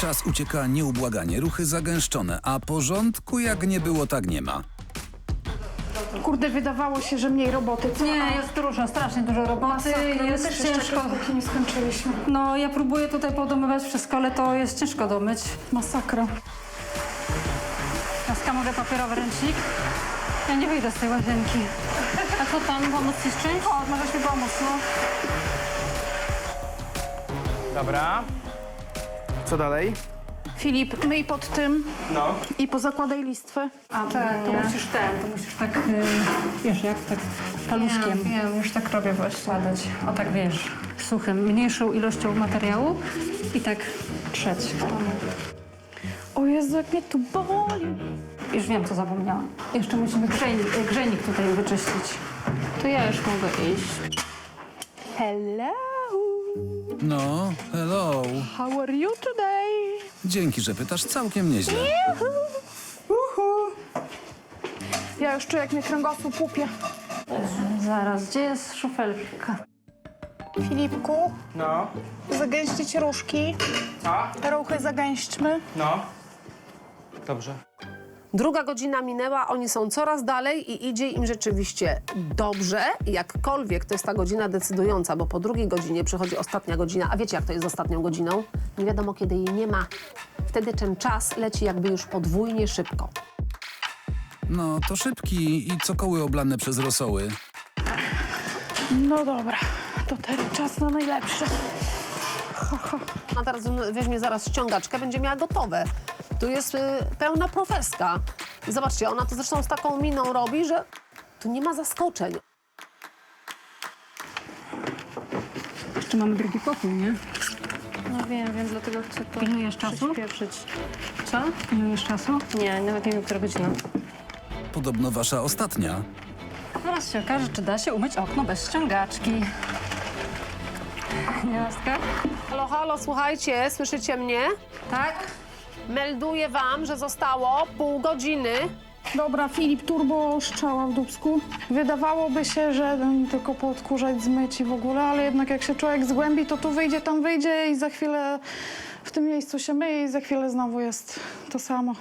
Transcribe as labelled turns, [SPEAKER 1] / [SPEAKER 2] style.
[SPEAKER 1] Czas ucieka nieubłaganie, ruchy zagęszczone, a porządku jak nie było, tak nie ma.
[SPEAKER 2] Kurde, wydawało się, że mniej roboty. Co?
[SPEAKER 3] Nie, jest dużo, strasznie dużo roboty,
[SPEAKER 2] masakra, my
[SPEAKER 3] jest
[SPEAKER 2] też jeszcze
[SPEAKER 3] ciężko.
[SPEAKER 2] nie skończyliśmy.
[SPEAKER 3] No, ja próbuję tutaj podomywać wszystko, ale to jest ciężko domyć.
[SPEAKER 2] Masakra.
[SPEAKER 3] Laska, może papierowy ręcznik? Ja nie wyjdę z tej łazienki. A co tam, pomóc ci z czymś?
[SPEAKER 2] O, możesz mi pomóc, no.
[SPEAKER 4] Dobra. Co dalej?
[SPEAKER 2] Filip, myj pod tym
[SPEAKER 4] No.
[SPEAKER 2] i pozakładaj listwy.
[SPEAKER 3] A, ten, to musisz ten, to musisz tak, y, wiesz, jak tak paluszkiem.
[SPEAKER 2] Wiem, wiem, już tak robię właśnie.
[SPEAKER 3] Składać. O tak, wiesz, suchym, mniejszą ilością materiału i tak trzeć.
[SPEAKER 2] O Jezu, jak mnie tu boli.
[SPEAKER 3] Już wiem, co zapomniałam. Jeszcze musimy grzejnik, grzejnik tutaj wyczyścić. To ja już mogę iść.
[SPEAKER 2] Hello,
[SPEAKER 1] No, hello.
[SPEAKER 2] how are you today?
[SPEAKER 1] Dzięki, że pytasz, całkiem nieźle.
[SPEAKER 2] Ja już czuję, jak mnie kręgosłup łupie.
[SPEAKER 3] Zaraz, gdzie jest szufelka?
[SPEAKER 2] Filipku,
[SPEAKER 4] No.
[SPEAKER 2] zagęścić różki.
[SPEAKER 4] A?
[SPEAKER 2] Ruchy zagęśćmy.
[SPEAKER 4] No. Dobrze.
[SPEAKER 5] Druga godzina minęła, oni są coraz dalej i idzie im rzeczywiście dobrze. Jakkolwiek to jest ta godzina decydująca, bo po drugiej godzinie przychodzi ostatnia godzina. A wiecie, jak to jest z ostatnią godziną? Nie wiadomo, kiedy jej nie ma. Wtedy ten czas leci jakby już podwójnie szybko.
[SPEAKER 1] No, to szybki i cokoły oblane przez rosoły.
[SPEAKER 2] No dobra, to ten czas na najlepsze.
[SPEAKER 5] A teraz weźmie zaraz ściągaczkę, będzie miała gotowe. Tu jest y, pełna profeska. I zobaczcie, ona to zresztą z taką miną robi, że tu nie ma zaskoczeń.
[SPEAKER 3] Jeszcze mamy drugi pokój, nie?
[SPEAKER 6] No wiem, wiem, dlatego chcę to
[SPEAKER 3] Pilnujesz czasu?
[SPEAKER 6] przyspieszyć. Co?
[SPEAKER 3] Pilnujesz czasu?
[SPEAKER 6] Nie, nawet nie wiem, która godzina.
[SPEAKER 1] Podobno wasza ostatnia.
[SPEAKER 3] Zaraz się okaże, czy da się umyć okno bez ściągaczki. Nie, Lastka?
[SPEAKER 5] Halo, halo, słuchajcie, słyszycie mnie?
[SPEAKER 3] Tak?
[SPEAKER 5] Melduję wam, że zostało pół godziny.
[SPEAKER 2] Dobra, Filip, turbo strzała w dubsku. Wydawałoby się, że no, tylko podkurzać, zmyć i w ogóle, ale jednak jak się człowiek zgłębi, to tu wyjdzie, tam wyjdzie i za chwilę w tym miejscu się myje i za chwilę znowu jest to samo.